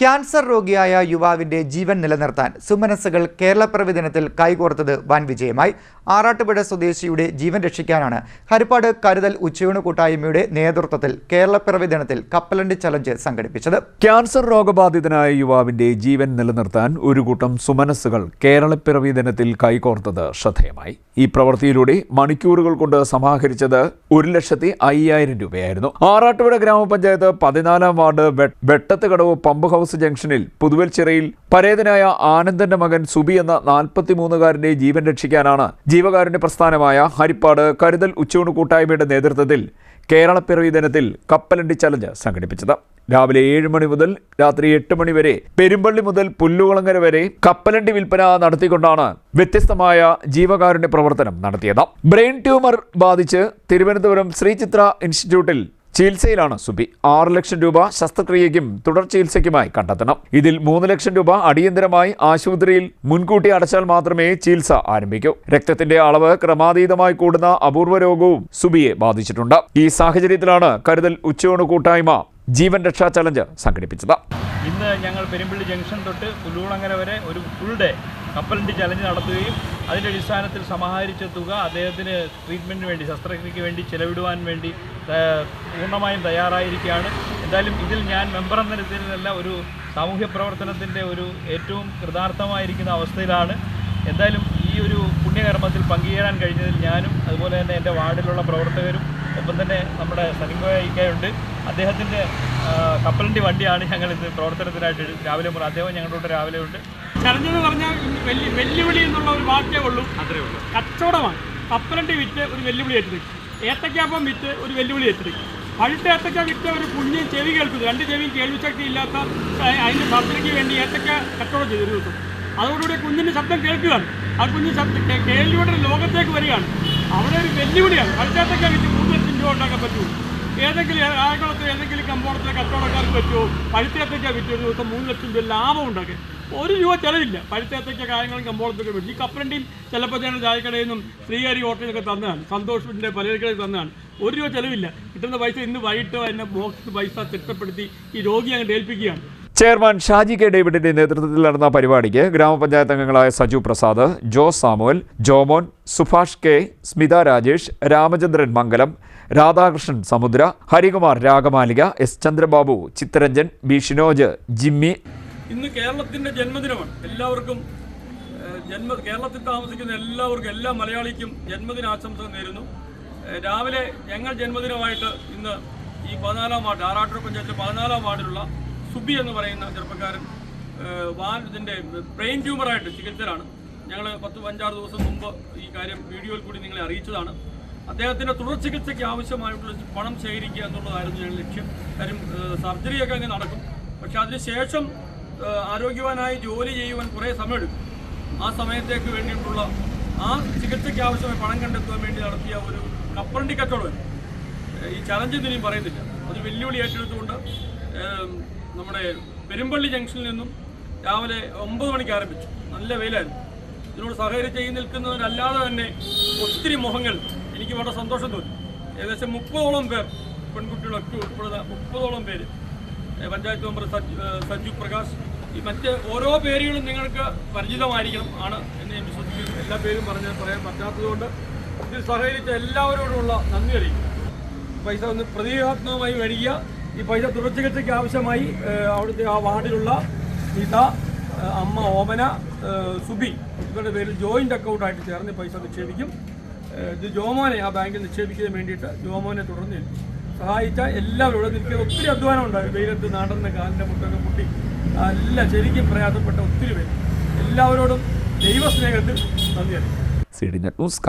Cancer രോഗിയായ യുവാവിന്റെ ജീവൻ നിലനിർത്താൻ സുമനസ്സുകൾ കേരളപ്പിറവി ദിനത്തിൽ കൈകോർത്തത് വൻ വിജയമായി. ആറാട്ടുപുഴ സ്വദേശിയുടെ ജീവൻ രക്ഷിക്കാനാണ് ഹരിപ്പാട് കരുതൽ ഉച്ചയൂണ് കൂട്ടായ്മയുടെ നേതൃത്വത്തിൽ കേരളപ്പിറവി ദിനത്തിൽ കപ്പലണ്ടി ചലഞ്ച് സംഘടിപ്പിച്ചത്. ക്യാൻസർ രോഗബാധിതനായ യുവാവിന്റെ ജീവൻ നിലനിർത്താൻ ഒരു കൂട്ടം സുമനസ്സുകൾ കേരളപ്പിറവി ദിനത്തിൽ കൈകോർത്തത് ശ്രദ്ധേയമായി. ഈ പ്രവൃത്തിയിലൂടെ മണിക്കൂറുകൾ കൊണ്ട് സമാഹരിച്ചത് ഒരു ലക്ഷത്തി അയ്യായിരം രൂപയായിരുന്നു. ആറാട്ടുപുഴ ഗ്രാമപഞ്ചായത്ത് പതിനാലാം വാർഡ് വെട്ടത്തുകടവ് പമ്പ് ഹൗസ് ജംഗ്ഷനിൽ പുതുവൽച്ചിറയിൽ പരേതനായ ആനന്ദന്റെ മകൻ സുബി എന്ന നാൽപ്പത്തിമൂന്നുകാരന്റെ ജീവൻ രക്ഷിക്കാനാണ് ജീവകാരുണ്യ പ്രസ്ഥാനമായ ഹരിപ്പാട് കരുതൽ ഉച്ചയൂണ് കൂട്ടായ്മയുടെ നേതൃത്വത്തിൽ കേരളപ്പിറവി ദിനത്തിൽ കപ്പലണ്ടി ചലഞ്ച് സംഘടിപ്പിച്ചത്. രാവിലെ ഏഴ് മണി മുതൽ രാത്രി എട്ട് മണി വരെ പെരുമ്പള്ളി മുതൽ പുല്ലുകുളങ്ങര വരെ കപ്പലണ്ടി വിൽപ്പന നടത്തിക്കൊണ്ടാണ് വ്യത്യസ്തമായ ജീവകാരുണ്യ പ്രവർത്തനം നടത്തിയത്. ബ്രെയിൻ ട്യൂമർ ബാധിച്ച് തിരുവനന്തപുരം ശ്രീചിത്ര ഇൻസ്റ്റിറ്റ്യൂട്ടിൽ ചികിത്സയിലാണ് സുബി. ആറ് ലക്ഷം രൂപ ശസ്ത്രക്രിയയ്ക്കും തുടർ ചികിത്സയ്ക്കുമായി കണ്ടെത്തണം. ഇതിൽ മൂന്ന് ലക്ഷം രൂപ അടിയന്തരമായി ആശുപത്രിയിൽ മുൻകൂട്ടി അടച്ചാൽ മാത്രമേ ചികിത്സ ആരംഭിക്കൂ. രക്തത്തിന്റെ അളവ് ക്രമാതീതമായി കൂടുന്ന അപൂർവ രോഗവും സുബിയെ ബാധിച്ചിട്ടുണ്ട്. ഈ സാഹചര്യത്തിലാണ് കരുതൽ ഉച്ചയൂണ് കൂട്ടായ്മ ജീവൻ രക്ഷാ ചലഞ്ച് സംഘടിപ്പിച്ചത്. ഇന്ന് ഞങ്ങൾ പെരുമ്പള്ളി ജംഗ്ഷൻ തൊട്ട് പുല്ലൂളങ്ങര വരെ ഒരു ഫുൾ ഡേ കപ്പലിന്റെ ചലഞ്ച് നടത്തുകയും അതിന്റെ അടിസ്ഥാനത്തിൽ സമാഹരിച്ച തുക അദ്ദേഹത്തിന് ട്രീറ്റ്മെന്റിന് വേണ്ടി ശസ്ത്രക്രിയയ്ക്ക് വേണ്ടി ചെലവിടുവാൻ വേണ്ടി പൂർണമായും തയ്യാറായിരിക്കുകയാണ്. എന്തായാലും ഇതിൽ ഞാൻ മെമ്പർ എന്ന നിലയിലല്ല ഒരു സാമൂഹ്യ പ്രവർത്തനത്തിന്റെ ഒരു ഏറ്റവും കൃതാർത്ഥമായിരിക്കുന്ന അവസ്ഥയിലാണ്. എന്തായാലും ഈ ഒരു പുണ്യകർമ്മത്തിൽ പങ്കുചേരാൻ കഴിഞ്ഞതിൽ ഞാനും അതുപോലെ തന്നെ എന്റെ വാർഡിലുള്ള പ്രവർത്തകരും ഒപ്പം തന്നെ നമ്മുടെ സനിങ്കോയ്ക്കുണ്ട് അദ്ദേഹത്തിന്റെ കപ്പലിന്റെ വണ്ടിയാണ് ഞങ്ങൾ ഇന്ന് പ്രവർത്തനത്തിനായിട്ട് രാവിലെ മുതൽ അദ്ദേഹം ഞങ്ങളുടെ കൂടെ രാവിലെ ഉണ്ട്. ചലഞ്ച് എന്ന് പറഞ്ഞാൽ വെല്ലു വെല്ലുവിളി എന്നുള്ള ഒരു വാക്കേ ഉള്ളൂ. അത്രേ ഉള്ളൂ. കച്ചവടമാണ്. കപ്പലണ്ടി വിറ്റ് ഒരു വെല്ലുവിളി ഏറ്റെടുക്കും. ഏത്തക്കാപ്പം വിറ്റ് ഒരു വെല്ലുവിളി ഏറ്റെടുക്കും. പഴുത്ത ഏത്തക്ക വിറ്റ് ഒരു കുഞ്ഞ് ചെവി കേൾക്കുന്നു. രണ്ട് ചെവിയും കേൾവിശക്തി ഇല്ലാത്ത അതിന്റെ സർജറിക്ക് വേണ്ടി ഏത്തക്ക കച്ചവടം ചെയ്തു ഒരു ദിവസം. അതോടുകൂടി കുഞ്ഞിന്റെ ശബ്ദം കേൾക്കുകയാണ്. ആ കുഞ്ഞ് ശബ്ദം ലോകത്തേക്ക് വരികയാണ്. അവിടെ ഒരു വെല്ലുവിളിയാണ്. അടുത്തേക്ക് വെച്ച് കൂടുതൽ രൂപ ഉണ്ടാക്കാൻ പറ്റുമോ ഏതെങ്കിലും ആകുളത്ത് ഏതെങ്കിലും കമ്പോളത്തിലെ കച്ചവടക്കാർക്ക് പറ്റുമോ? പഴുത്തേത്തയ്ക്ക വിറ്റ്. ഒരു ദിവസം മൂന്ന് ലക്ഷം രൂപ ലാഭം ഉണ്ടാക്കി ഒരു രൂപ ചിലവില്ല. പഴുത്തേത്തയ്ക്ക കാര്യങ്ങളും കമ്പോളത്തൊക്കെ വിട്ടു ഈ കപ്പലണ്ടിയും ചിലപ്പോഴത്തേനും ചായക്കടയിൽ നിന്നും ശ്രീഹരി ഹോട്ടലിൽ നിന്നൊക്കെ തന്നതാണ്. സന്തോഷിന്റെ പലചരക്കടയിൽ തന്നതാണ്. ഒരു രൂപ ചിലവില്ല. കിട്ടുന്ന പൈസ ഇന്ന് വൈകിട്ട് എന്നെ ബോക്സിൽ പൈസ തിട്ടപ്പെടുത്തി ഈ രോഗിയെ അങ്ങ് ഏൽപ്പിക്കുകയാണ്. ചെയർമാൻ ഷാജി കെ ഡേവിഡിന്റെ നേതൃത്വത്തിൽ നടന്ന പരിപാടിക്ക് ഗ്രാമപഞ്ചായത്ത് അംഗങ്ങളായ Saju Prasad Jose Samuel Jomon Subhash K Smitha Rajesh Ramachandran Mangalam Radhakrishnan Samudra Harikumar Ragamalika S Chandrababu Chittaranjan B Shinoj Jimmy. ഇന്ന് കേരളത്തിന്റെ ജന്മദിനമാണ്. എല്ലാവർക്കും ജന്മ കേരളത്തിൽ താമസിക്കുന്ന എല്ലാവർക്കും എല്ലാ മലയാളിക്കും ജന്മദിനാശംസ നേരുന്നു. രാവിലെ ഞങ്ങൾ ജന്മദിനമായിട്ട് ഇന്ന് ഈ പതിനാലാം വാർഡ് ആറാട്ടൂർ പഞ്ചായത്തിലെ പതിനാലാം വാർഡിലുള്ള സുബി എന്ന് പറയുന്ന ചെറുപ്പക്കാരൻ വാൽ ഇതിന്റെ ബ്രെയിൻ ട്യൂമറായിട്ട് ചികിത്സയിലാണ്. ഞങ്ങൾ പത്ത് അഞ്ചാറ് ദിവസം മുമ്പ് ഈ കാര്യം വീഡിയോയിൽ കൂടി നിങ്ങളെ അറിയിച്ചതാണ്. അദ്ദേഹത്തിന്റെ തുടർ ചികിത്സയ്ക്ക് ആവശ്യമായിട്ടുള്ള പണം ശേഖരിക്കുക എന്നുള്ളതായിരുന്നു ഞങ്ങളുടെ ലക്ഷ്യം. കാര്യം സർജറിയൊക്കെ അങ്ങ് നടക്കും. പക്ഷെ അതിനുശേഷം ആരോഗ്യവാനായി ജോലി ചെയ്യുവാൻ കുറേ സമയമെടുക്കും. ആ സമയത്തേക്ക് വേണ്ടിയിട്ടുള്ള ആ ചികിത്സയ്ക്ക് ആവശ്യമായ പണം കണ്ടെത്തുവാൻ വേണ്ടി നടത്തിയ ഒരു കപ്പറണ്ടി കച്ചവടം ഈ ചലഞ്ച് ഇനിയും പറയുന്നില്ല. അത് വെല്ലുവിളി ഏറ്റെടുത്തുകൊണ്ട് നമ്മുടെ പെരുമ്പള്ളി ജംഗ്ഷനിൽ നിന്നും രാവിലെ ഒമ്പത് മണിക്ക് ആരംഭിച്ചു. നല്ല വെയിലായിരുന്നു. ഇതിനോട് സഹകരിച്ച് ഈ നിൽക്കുന്നവരല്ലാതെ തന്നെ ഒത്തിരി മുഖങ്ങൾ എനിക്ക് വളരെ സന്തോഷം തോന്നി. ഏകദേശം മുപ്പതോളം പേർ പെൺകുട്ടികളൊക്കെ ഉൾപ്പെടുന്ന മുപ്പതോളം പേര് പഞ്ചായത്ത് മെമ്പർ സഞ്ജു പ്രകാശ്. ഈ മറ്റ് ഓരോ പേരുകളും നിങ്ങൾക്ക് പരിചിതമായിരിക്കണം ആണ് എന്ന് ഞാൻ വിശ്വസിക്കുന്നു. എല്ലാ പേരും പറഞ്ഞ് പറയാൻ പറ്റാത്തതുകൊണ്ട് ഇതിൽ സഹകരിച്ച എല്ലാവരോടുമുള്ള നന്ദി അറിയിക്കും പൈസ ഒന്ന് പ്രതീകാത്മകമായി വരിക ഈ പൈസ തുടർച്ചികിത്സയ്ക്ക് ആവശ്യമായി അവിടുത്തെ ആ വാർഡിലുള്ള സീത അമ്മ ഓമന സുബി ഇവരുടെ പേരിൽ ജോയിന്റ് അക്കൗണ്ടായിട്ട് ചേർന്ന് പൈസ നിക്ഷേപിക്കും. ഇത് ജോമോനെ ആ ബാങ്കിൽ നിക്ഷേപിക്കാൻ വേണ്ടിയിട്ട് ജോമോനെ തുടർന്ന് സഹായിച്ച എല്ലാവരും ഇവിടെ നിൽക്കുന്ന ഒത്തിരി അധ്വാനം ഉണ്ടായി. വെയിലത്ത് നടന്ന് കാലിന്റെ മുട്ടൊക്കെ പൊട്ടി. എല്ലാം ശരിക്കും പ്രയാസപ്പെട്ട ഒത്തിരി പേര്. എല്ലാവരോടും ദൈവസ്നേഹത്തിൽ നന്ദി അറിയിക്കും നെറ്റ് ന്യൂസ്